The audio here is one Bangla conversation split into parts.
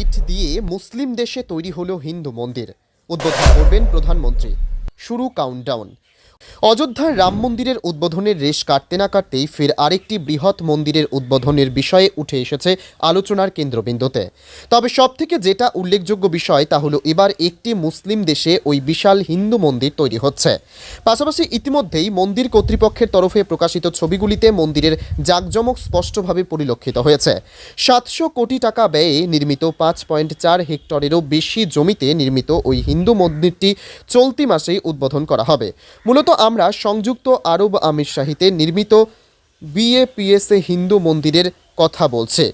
ইট দিয়ে মুসলিম দেশে তৈরি হল হিন্দু মন্দির। উদ্বোধন করবেন প্রধানমন্ত্রী। শুরু কাউন্টডাউন অযোধ্যার রাম মন্দিরের উদ্বোধনের রেশ কাটতে না কাটতেই ফের আরেকটি বৃহৎ মন্দিরের উদ্বোধনের বিষয়ে উঠে এসেছে আলোচনার কেন্দ্রবিন্দুতে। তবে সবথেকে যেটা উল্লেখযোগ্য বিষয় তা হলো এবার একটি মুসলিম দেশে ওই বিশাল হিন্দু মন্দির তৈরি হচ্ছে। পাশাপাশি ইতিমধ্যেই মন্দির কর্তৃপক্ষের তরফে প্রকাশিত ছবিগুলিতে মন্দিরের জাঁকজমক স্পষ্টভাবে পরিলক্ষিত হয়েছে। সাতশো কোটি টাকা ব্যয়ে নির্মিত পাঁচ পয়েন্ট চার হেক্টরেরও বেশি জমিতে নির্মিত ওই হিন্দু মন্দিরটি চলতি মাসেই উদ্বোধন করা হবে। মূলত আমরা সংযুক্ত আরব আমিরশাহিতে নির্মিত বিএপিএসএ হিন্দু মন্দিরের কথা বলছে।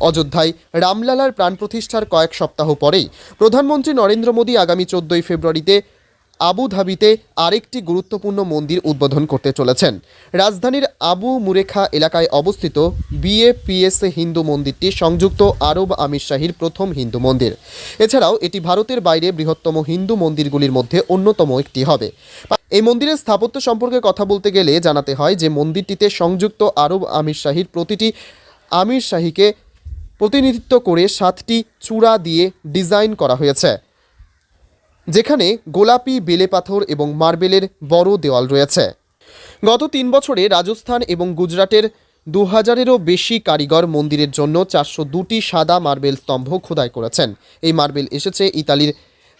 অযোধ্যায় রামলালার প্রাণ প্রতিষ্ঠার কয়েক সপ্তাহ পরেই প্রধানমন্ত্রী নরেন্দ্র মোদী আগামী চোদ্দই ফেব্রুয়ারিতে আবুধাবিতে আরেকটি গুরুত্বপূর্ণ মন্দির উদ্বোধন করতে চলেছেন। রাজধানীর আবু মুরেখা এলাকায় অবস্থিত বিএপিএসএ হিন্দু মন্দিরটি সংযুক্ত আরব আমির শাহীর প্রথম হিন্দু মন্দির। এছাড়াও এটি ভারতের বাইরে বৃহত্তম হিন্দু মন্দিরগুলির মধ্যে অন্যতম একটি হবে। এই মন্দিরের স্থাপত্য সম্পর্কে কথা বলতে গেলে জানাতে হয় যে মন্দিরটিতে সংযুক্ত আরব আমির শাহীর প্রতিটি আমির শাহীকে প্রতিনিধিত্ব করে সাতটি চূড়া দিয়ে ডিজাইন করা হয়েছে। যেখানে গোলাপি, বেলে পাথর এবং মার্বেলের বড় দেওয়াল রয়েছে। গত তিন বছরে রাজস্থান এবং গুজরাটের দু হাজারেরও বেশি কারিগর মন্দিরের জন্য চারশো দুটি সাদা মার্বেল স্তম্ভ খোদাই করেছেন। এই মার্বেল এসেছে ইতালির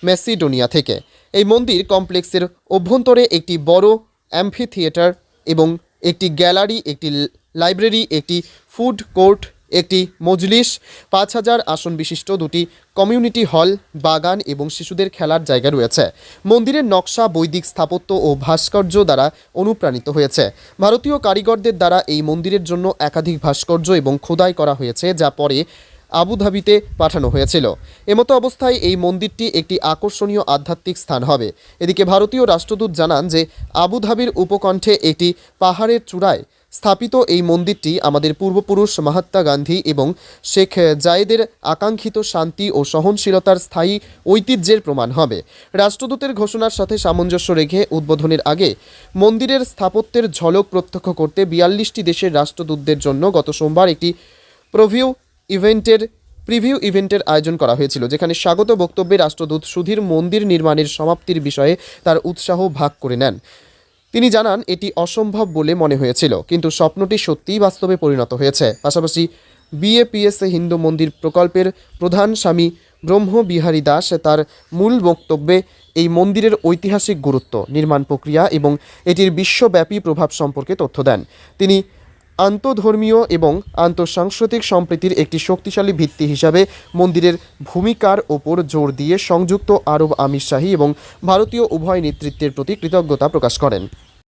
ম্যাসিডোনিয়া থেকে। এই মন্দির কমপ্লেক্সের অভ্যন্তরে একটি বড় অ্যাম্ফি থিয়েটার এবং একটি গ্যালারি, একটি লাইব্রেরি, একটি ফুড কোর্ট একটি মজলিস, পাঁচ হাজার আসন বিশিষ্ট দুটি কমিউনিটি হল, বাগান এবং শিশুদের খেলার জায়গা রয়েছে। মন্দিরের নকশা, বৈদিক স্থাপত্য ও ভাস্কর্য দ্বারা অনুপ্রাণিত হয়েছে। ভারতীয় কারিগরদের দ্বারা এই মন্দিরের জন্য একাধিক ভাস্কর্য এবং খোদাই করা হয়েছে, যা পরে আবুধাবিতে পাঠানো হয়েছিল। এমতো অবস্থায় এই মন্দিরটি একটি আকর্ষণীয় আধ্যাত্মিক স্থান হবে। এদিকে ভারতীয় রাষ্ট্রদূত জানান যে, আবুধাবির উপকণ্ঠে একটি পাহাড়ের চূড়ায় স্থাপিত এই মন্দিরটি আমাদের পূর্বপুরুষ মহাত্মা গান্ধী এবং শেখ জায়েদের আকাঙ্ক্ষিত শান্তি ও সহনশীলতার স্থায়ী ঐতিহ্যের প্রমাণ হবে। রাষ্ট্রদূতের ঘোষণার সাথে সামঞ্জস্য রেখে উদ্বোধনের আগে মন্দিরের স্থাপত্যের ঝলক প্রত্যক্ষ করতে বিয়াল্লিশটি দেশের রাষ্ট্রদূতদের জন্য গত সোমবার একটি প্রভিউ ইভেন্টের, প্রিভিউ ইভেন্টের আয়োজন করা হয়েছিল, যেখানে স্বাগত বক্তব্যে রাষ্ট্রদূত সুধীর মন্দির নির্মাণের সমাপ্তির বিষয়ে তার উৎসাহ ভাগ করে নেন। তিনি জানান, এটি অসম্ভব বলে মনে হয়েছিল, কিন্তু স্বপ্নটি সত্যিই বাস্তবে পরিণত হয়েছে। পাশাপাশি বিএপিএসএ হিন্দু মন্দির প্রকল্পের প্রধান স্বামী ব্রহ্মবিহারী দাস তার মূল বক্তব্যে এই মন্দিরের ঐতিহাসিক গুরুত্ব, নির্মাণ প্রক্রিয়া এবং এটির বিশ্বব্যাপী প্রভাব সম্পর্কে তথ্য দেন। তিনি আন্তধর্মীয় এবং আন্তঃসাংস্কৃতিক সম্প্রীতির একটি শক্তিশালী ভিত্তি হিসাবে মন্দিরের ভূমিকার ওপর জোর দিয়ে সংযুক্ত আরব আমির শাহী এবং ভারতীয় উভয় নেতৃত্বের প্রতি কৃতজ্ঞতা প্রকাশ করেন।